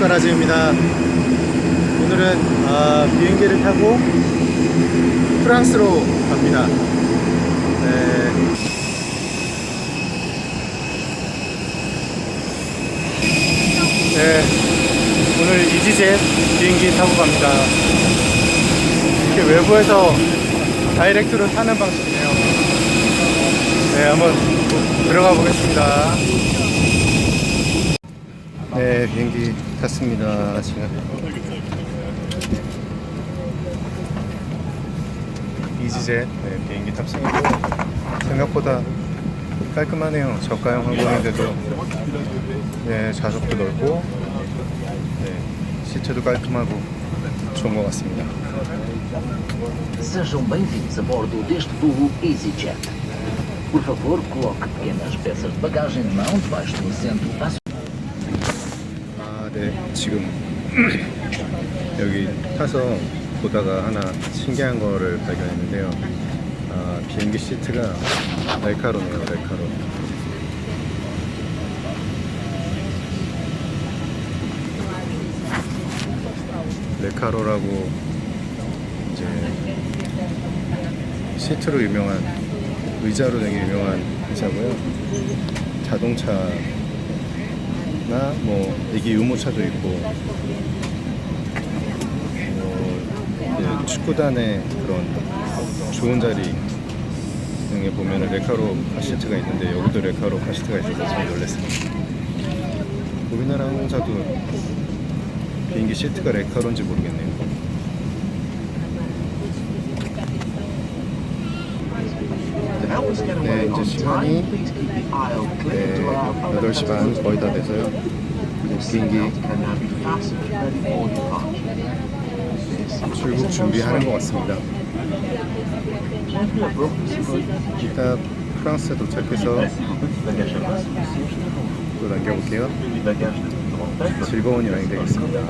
스카라즈입니다. 오늘은 아, 비행기를 타고 프랑스로 갑니다. 네. 네, 오늘 이지젯 비행기 타고 갑니다. 이렇게 외부에서 다이렉트로 타는 방식이네요. 네, 한번 들어가 보겠습니다. 네, 비행기 탔습니다. 지금. 이지젯 네, 비행기 탑승이고 생각보다 깔끔하네요. 저가형 항공인데도 네, 좌석도 넓고 네, 시트도 깔끔하고 좋은 것 같습니다. Sejam bem-vindos a bordo deste voo EasyJet. Por favor, coloque pequenas peças de bagagem de mão debaixo do assento à sua 아, 네. 지금 여기 타서 보다가 하나 신기한 거를 발견했는데요. 아, 비행기 시트가 렐카로네요, 렐카로. 렐카로라고 이제 시트로 유명한 의자로 되게 유명한 회사고요. 자동차 나뭐 이게 유모차도 있고 뭐 축구단의 그런 좋은 자리 등에 보면은 레카로 카시트가 있는데 여기도 레카로 카시트가 있어서 좀 놀랐습니다. 우리나라 항공사도 비행기 시트가 레카로인지 모르겠네요. 네, 이제 시간이 네, 8시 반 거의 다 돼서요. 비행기 출국 준비하는 것 같습니다. 이따 프랑스에 도착해서 또 남겨볼게요. 즐거운 여행 되겠습니다.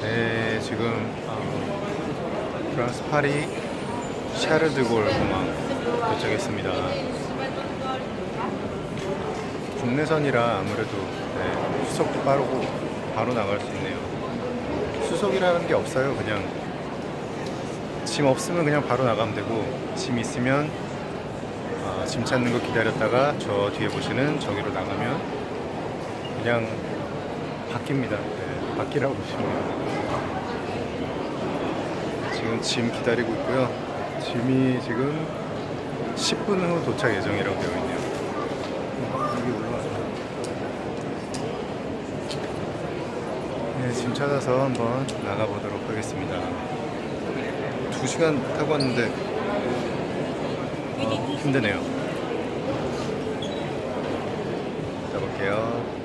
네, 지금 어, 프랑스 파리 샤르드골 공항 도착했습니다. 국내선이라 아무래도 네, 수속도 빠르고 바로 나갈 수 있네요. 수속이라는 게 없어요. 그냥 짐 없으면 그냥 바로 나가면 되고 짐 있으면 아, 짐 찾는 거 기다렸다가 저 뒤에 보시는 저기로 나가면 그냥 바뀝니다. 네, 바뀌라고 보시면 돼요. 지금 짐 기다리고 있고요. 짐이 지금 10분 후 도착 예정이라고 되어 있네요. 어, 여기 올라왔다. 네, 짐 찾아서 한번 나가보도록 하겠습니다. 2시간 타고 왔는데 어, 힘드네요. 가볼게요.